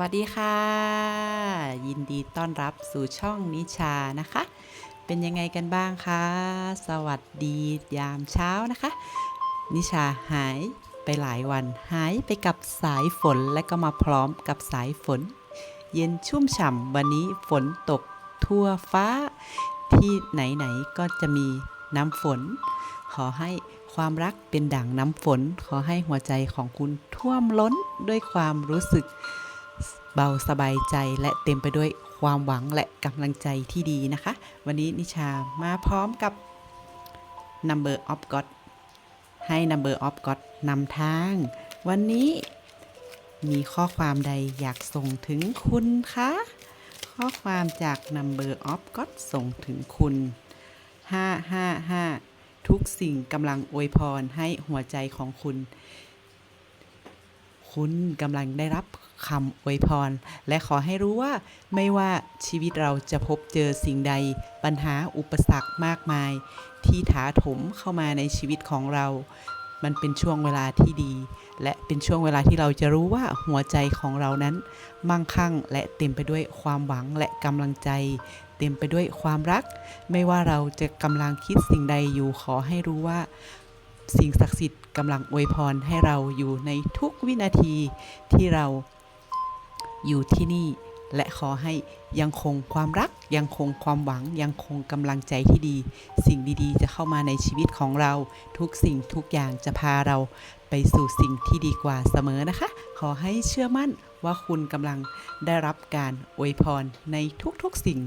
วัสดีค่ะ ยินดีต้อนรับสู่ช่องนิชานะคะ เป็นยังไงกันบ้างคะ สวัสดียามเช้านะคะ นิชาหายไปหลายวัน หายไปกับสายฝนและก็มาพร้อมกับสายฝน เย็นชุ่มฉ่ำวันนี้ฝนตกทั่วฟ้า ที่ไหนๆก็จะมีน้ำฝน ขอให้ความรักเป็นดั่งน้ำฝน ขอให้หัวใจของคุณท่วมล้นด้วยความรู้สึก เบาสบายใจและเต็มไปด้วยความหวังและกำลังใจที่ดีนะคะ วันนี้นิชามาพร้อมกับ Number of God ให้ Number of God นำทาง วันนี้มีข้อความใดอยากส่งถึงคุณคะ ข้อความจาก Number of God ส่งถึงคุณ 555 ทุกสิ่งกำลังอวยพรให้หัวใจของคุณ คุณกำลังได้รับ คำอวยพร และขอให้รู้ว่าไม่ว่าชีวิตเราจะพบเจอสิ่งใด ปัญหาอุปสรรคมากมาย ที่ถาถมเข้ามาในชีวิตของเรา มันเป็นช่วงเวลาที่ดี และเป็นช่วงเวลาที่เราจะรู้ว่าหัวใจของเรานั้น มั่งคั่งและเต็มไปด้วยความหวังและกำลังใจ เต็มไปด้วยความรัก ไม่ว่าเราจะกำลังคิดสิ่งใดอยู่ขอให้รู้ว่าสิ่งศักดิ์สิทธิ์กำลังอวยพรให้เราอยู่ในทุกวินาทีที่เรา อยู่ที่นี่ และขอให้ยังคงความรัก ยังคงความหวัง ยังคงกำลังใจที่ดี สิ่งดีๆ จะเข้ามาในชีวิตของเรา ทุกสิ่งทุกอย่างจะพาเราไปสู่สิ่งที่ดีกว่าเสมอนะคะ ขอให้เชื่อมั่นว่าคุณกำลังได้รับการอวยพรในทุกๆสิ่ง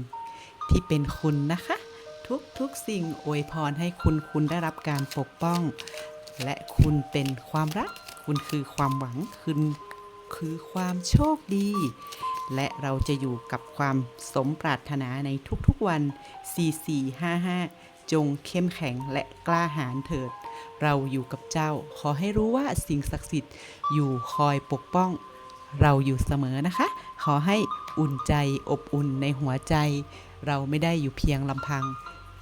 ที่เป็นคุณนะคะ ทุกๆสิ่งอวยพรให้คุณคุณได้รับการปกป้อง และคุณเป็นความรัก คุณคือความหวังคุณ คือความโชคดี และเราจะอยู่กับความสมปรารถนาในทุกๆวัน 4455 จงเข้มแข็งและกล้าหาญเถิด เราอยู่กับเจ้า ขอให้รู้ว่าสิ่งศักดิ์สิทธิ์อยู่คอยปกป้อง เราอยู่เสมอนะคะ ขอให้อุ่นใจอบอุ่นในหัวใจ เราไม่ได้อยู่เพียงลำพัง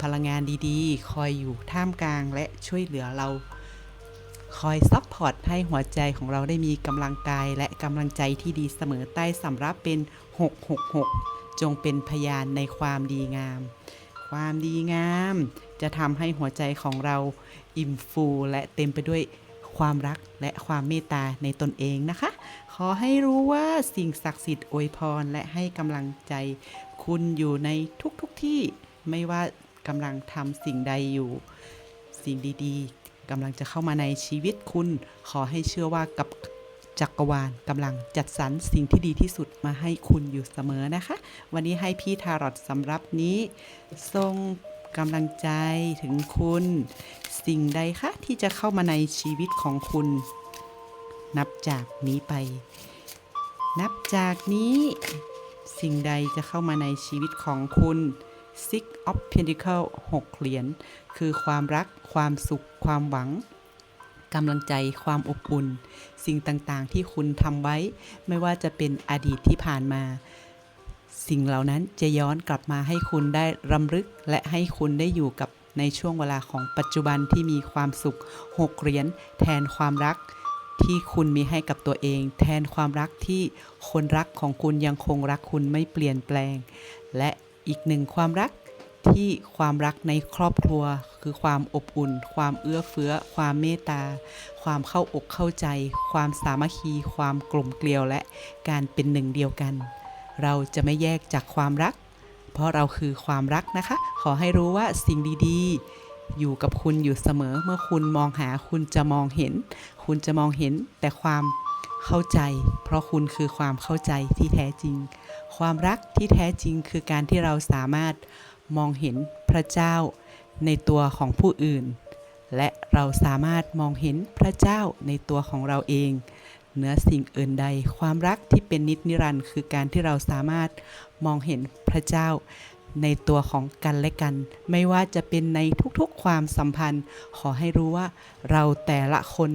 พลังงานดีๆ คอยอยู่ท่ามกลางและช่วยเหลือเรา คอยซัพพอร์ตให้หัวใจของเราได้มีกำลังกายและกำลังใจที่ดีเสมอใต้สำรับเป็น 666 จงเป็นพยานในความดีงาม ความดีงาม จะทำให้หัวใจของเราอิ่มฟูและเต็มไปด้วยความรักและความเมตตาในตนเองนะคะ ขอให้รู้ว่าสิ่งศักดิ์สิทธิ์อวยพรและให้กำลังใจ คุณอยู่ในทุกๆทที่ไม่ว่ากำลังทำสิ่งใดอยู่ สิ่งดี ๆ กำลังจะเข้ามาในชีวิตคุณ ขอให้เชื่อว่ากับจักรวาลกำลังจัดสรรสิ่งที่ดีที่สุดมาให้คุณอยู่เสมอนะคะ วันนี้ให้พี่ทารอตสำหรับนี้ทรงกำลังใจถึงคุณ สิ่งใดคะที่จะเข้ามาในชีวิตของคุณ นับจากนี้ไป นับจากนี้ สิ่งใดจะเข้ามาในชีวิตของคุณ Six of Pentacles 6เหรียญ คือความรัก ความสุข ความหวังกำลังใจความอบอุ่น สิ่งต่างๆ ที่คุณทำไว้ ไม่ว่าจะเป็นอดีตที่ผ่านมา สิ่งเหล่านั้นจะย้อนกลับมาให้คุณได้รำลึก และให้คุณได้อยู่กับในช่วงเวลาของปัจจุบันที่มีความสุข6เหรียญแทนความรักที่คุณมีให้กับตัวเอง แทนความรักที่คนรักของคุณยังคงรักคุณไม่เปลี่ยนแปลง และ อีกหนึ่งความรักที่ความรักในครอบครัว คือความอบอุ่น ความเอื้อเฟื้อ ความเมตตา ความเข้าอกเข้าใจ ความสามัคคี ความกลมเกลียวและการเป็นหนึ่งเดียวกัน เราจะไม่แยกจากความรัก เพราะเราคือความรักนะคะ ขอให้รู้ว่าสิ่งดีๆ อยู่กับคุณอยู่เสมอเมื่อคุณมองหาคุณจะมองเห็น คุณจะมองเห็นแต่ความ เข้าใจ เพราะคุณคือความเข้าใจที่แท้จริง ความรักที่แท้จริงคือการที่เราสามารถมองเห็นพระเจ้าในตัวของผู้อื่น และเราสามารถมองเห็นพระเจ้าในตัวของเราเองเหนือสิ่งอื่นใด ความรักที่เป็นนิจนิรันด์คือการที่เราสามารถมองเห็นพระเจ้าในตัวของกันและกัน ไม่ว่าจะเป็นในทุกๆความสัมพันธ์ ขอให้รู้ว่าเราแต่ละคน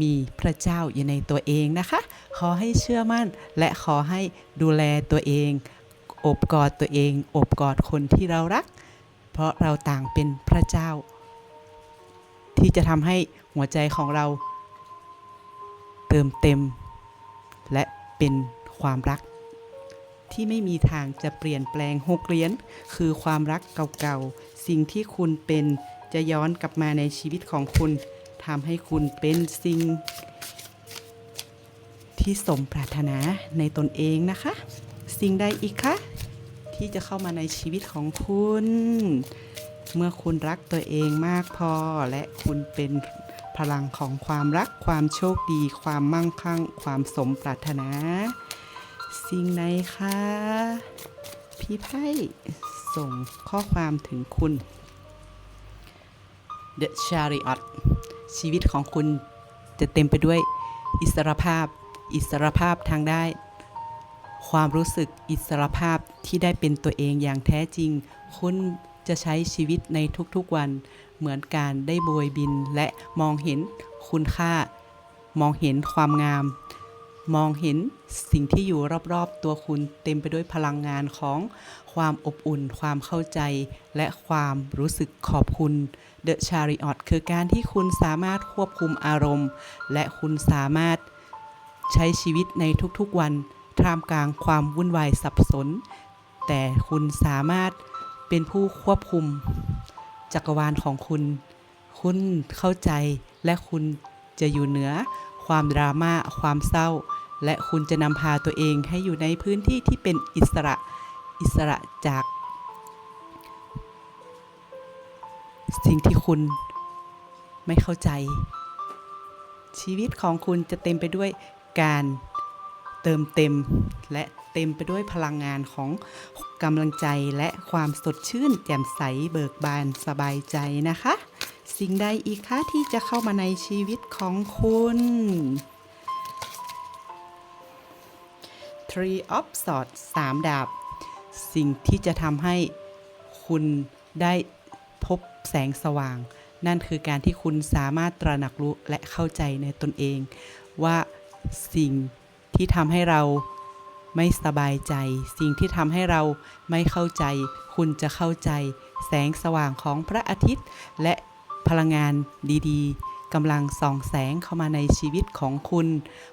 มีพระเจ้าอยู่ในตัวเองนะคะ ขอให้เชื่อมั่น และขอให้ดูแลตัวเอง อบกอดตัวเอง อบกอดคนที่เรารัก เพราะเราต่างเป็นพระเจ้า ที่จะทำให้หัวใจของเรา เติมเต็ม และเป็นความรัก ที่ไม่มีทางจะเปลี่ยนแปลงหกเหรียญคือความรักเก่าๆ สิ่งที่คุณเป็นจะย้อนกลับมาในชีวิตของคุณ ทำให้คุณเป็นสิ่ง ที่สมปรารถนาในตนเองนะคะ สิ่งใดอีกคะที่จะเข้ามาในชีวิตของคุณ เมื่อคุณรักตัวเองมากพอและคุณเป็นพลังของความรักความโชคดี ความมั่งคั่ง ความสมปรารถนา สิ่งไหนคะพี่ไพ่ส่งข้อความถึงคุณ The Chariot ชีวิตของคุณจะเต็มไปด้วยอิสรภาพ อิสรภาพทางได้ ความรู้สึกอิสรภาพที่ได้เป็นตัวเองอย่างแท้จริง คุณจะใช้ชีวิตในทุกๆวัน เหมือนการได้โบยบินและมองเห็นคุณค่ามองเห็นความงาม มองเห็นสิ่งที่อยู่รอบๆตัวคุณเต็มไปด้วยพลังงานของความอบอุ่น ความเข้าใจ และความรู้สึกขอบคุณ The Chariot คือการที่คุณสามารถควบคุมอารมณ์ และคุณสามารถใช้ชีวิตในทุกๆวันท่ามกลางความวุ่นวายสับสน แต่คุณสามารถเป็นผู้ควบคุมจักรวาลของคุณ คุณเข้าใจและคุณจะอยู่เหนือความดราม่าความเศร้า และคุณจะนำพาตัวเองให้อยู่ในพื้นที่ที่เป็นอิสระอิสระจาก สิ่งที่คุณไม่เข้าใจ ชีวิตของคุณจะเต็มไปด้วยการเติมเต็ม และเต็มไปด้วยพลังงานของกำลังใจและความสดชื่น แจ่มใสเบิกบานสบายใจนะคะ สิ่งใดอีกคะที่จะเข้ามาในชีวิตของคุณ Three of Swords สามดาบ สิ่งที่จะทำให้คุณได้พบแสงสว่าง นั่นคือการที่คุณสามารถตระหนักรู้และเข้าใจในตนเอง ว่าสิ่งที่ทำให้เราไม่สบายใจ สิ่งที่ทำให้เราไม่เข้าใจ คุณจะเข้าใจ แสงสว่างของพระอาทิตย์ และพลังงานดี ๆกำลังส่องแสงเข้ามาในชีวิตของคุณ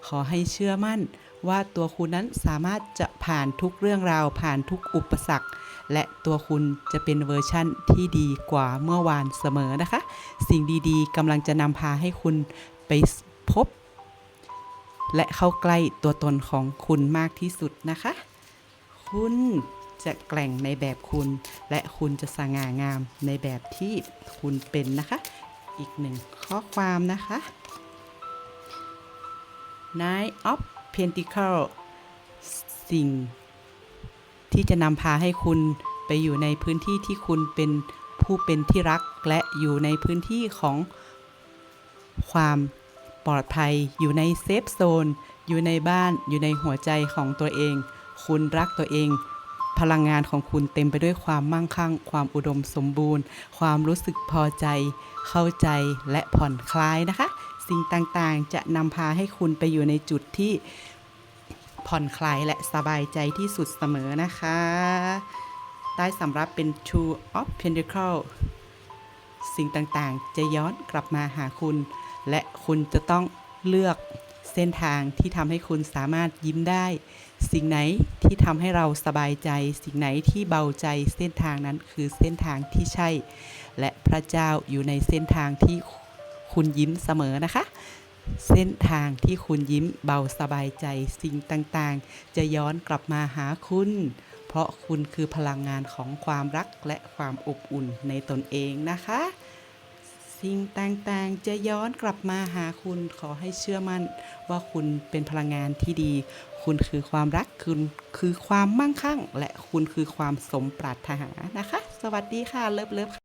ขอให้เชื่อมั่น ว่าตัวคุณนั้นสามารถจะผ่านทุกเรื่องราวผ่านทุกอุปสรรค และตัวคุณจะเป็นเวอร์ชั่นที่ดีกว่าเมื่อวานเสมอนะคะ สิ่งดีๆกำลังจะนำพาให้คุณไปพบ และเข้าใกล้ตัวตนของคุณมากที่สุดนะคะ คุณจะแกล่งในแบบคุณ และคุณจะสง่างามในแบบที่คุณเป็นนะคะ อีกหนึ่งข้อความนะคะ Nine of Pentacle สิ่งที่จะนำพาให้คุณไปอยู่ในพื้นที่ที่คุณเป็นผู้เป็นที่รักและอยู่ในพื้นที่ของความปลอดภัย อยู่ในเซฟโซน อยู่ในบ้าน อยู่ในหัวใจของตัวเอง คุณรักตัวเอง พลังงานของคุณเต็มไปด้วยความมั่งคั่ง ความอุดมสมบูรณ์ ความรู้สึกพอใจ เข้าใจและผ่อนคลายนะคะ สิ่งต่างๆ จะนำพาให้คุณไปอยู่ในจุดที่ผ่อนคลายและสบายใจที่สุดเสมอนะคะได้สำรับเป็น Two of Pentacle สิ่งต่างๆ จะย้อนกลับมาหาคุณ และคุณจะต้องเลือกเส้นทางที่ทำให้คุณสามารถยิ้มได้ สิ่งไหนที่ทำให้เราสบายใจ สิ่งไหนที่เบาใจเส้นทางนั้นคือเส้นทางที่ใช่ และพระเจ้าอยู่ในเส้นทางที่ คุณยิ้มเสมอนะคะ เส้นทางที่คุณยิ้มเบาสบายใจสิ่งต่างๆ จะย้อนกลับมาหาคุณ เพราะคุณคือพลังงานของความรักและความอบอุ่นในตนเองนะคะ สิ่งต่างๆ จะย้อนกลับมาหาคุณขอให้เชื่อมั่น ว่าคุณเป็นพลังงานที่ดี คุณคือความรักคุณคือความมั่งคั่ง และคุณคือความสมปรารถนานะคะ สวัสดีค่ะเลิฟเลิฟ